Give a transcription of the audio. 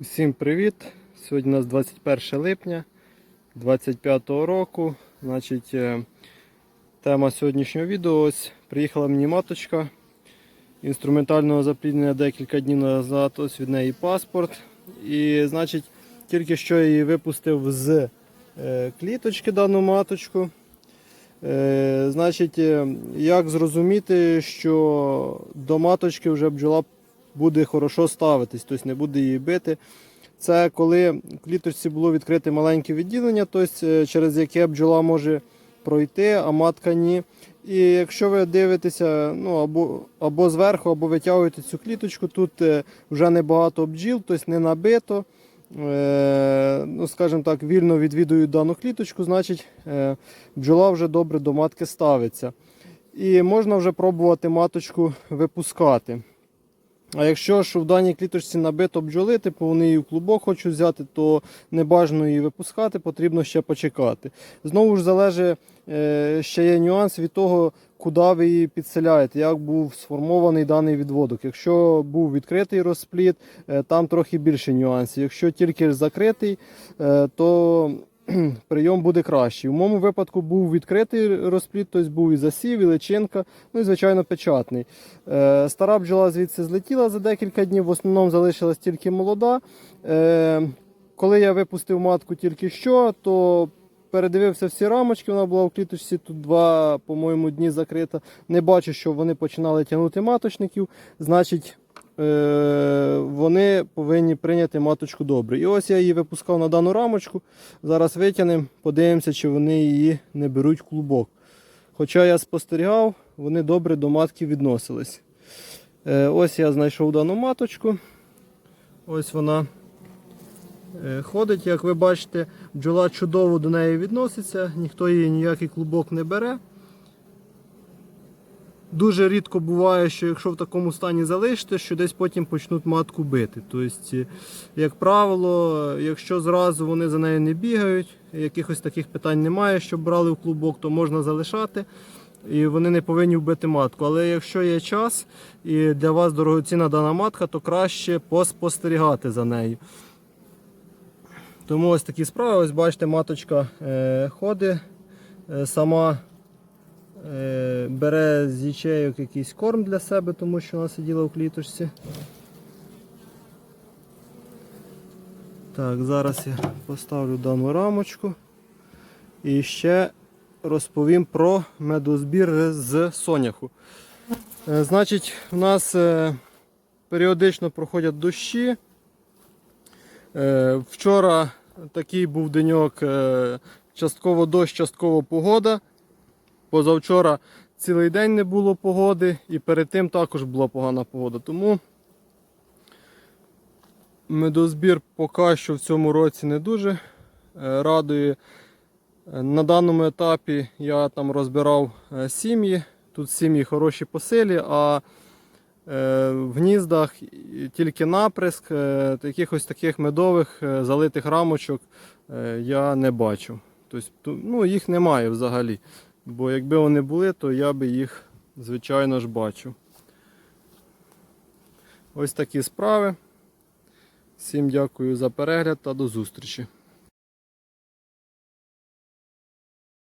Всім привіт! Сьогодні у нас 21 липня 25 року. Значить, е, тема сьогоднішнього відео ось приїхала мені маточка інструментального запліднення декілька днів назад. Ось від неї паспорт. І значить, тільки що я її випустив з е, кліточки дану маточку. Е, Значить, як зрозуміти, що до маточки вже бджола буде хорошо ставитись, тобто не буде її бити. Це коли в кліточці було відкрите маленьке відділення, тобто е, через яке бджола може пройти, а матка ні. І якщо ви дивитеся ну, або, або зверху, або витягуєте цю кліточку, тут е, вже небагато бджіл, тобто не набито. Е, ну, скажімо так, вільно відвідують дану кліточку, значить бджола вже добре до матки ставиться. І можна вже пробувати маточку випускати. А якщо ж в даній кліточці набито бджоли, типу вони її в клубок хочуть взяти, то не бажано її випускати, потрібно ще почекати. Знову ж залежить, е, ще є нюанс від того, куди ви її підселяєте, як був сформований даний відводок. Якщо був відкритий розпліт, е, там трохи більше нюансів. Якщо тільки закритий, е, то прийом буде кращий. У моєму випадку був відкритий розпліт, тобто був і засів, і личинка, ну і звичайно печатний. Е, Стара бджола звідси злетіла за декілька днів, в основному залишилась тільки молода. Е, Коли я випустив матку тільки що, то передивився всі рамочки, вона була в кліточці, тут два, по-моєму, дні закрита. Не бачу, що вони починали тягнути маточників. Значить, вони повинні прийняти маточку добре. І ось я її випускав на дану рамочку. Зараз витягнемо, подивимося, чи вони її не беруть клубок. Хоча я спостерігав, вони добре до матки відносились. Е, ось я знайшов дану маточку. Ось вона е, ходить, як ви бачите, бджола чудово до неї відноситься, ніхто її ніякий клубок не бере. Дуже рідко буває, що якщо в такому стані залишите, що десь потім почнуть матку бити. Тобто, як правило, якщо зразу вони за нею не бігають, якихось таких питань немає, щоб брали в клубок, то можна залишати. І вони не повинні вбити матку. Але якщо є час і для вас дорогоцінна дана матка, то краще поспостерігати за нею. Тому ось такі справи. Ось бачите, маточка е, ходить, е, сама бере з ячейок якийсь корм для себе, тому що вона сиділа в кліточці. Так, зараз я поставлю дану рамочку. І ще розповім про медозбір з соняху. Е, Значить, у нас е, періодично проходять дощі. Е, Вчора такий був деньок, е, частково дощ, частково погода. Позавчора цілий день не було погоди, і перед тим також була погана погода. Тому медозбір поки що в цьому році не дуже е, радує. Е, На даному етапі я там розбирав е, сім'ї. Тут сім'ї хороші по силі, а в гніздах тільки наприск, якихось таких медових залитих рамочок я не бачу. Тобто, ну, їх немає взагалі. Бо якби вони були, то я би їх, звичайно ж, бачив. Ось такі справи. Всім дякую за перегляд та до зустрічі.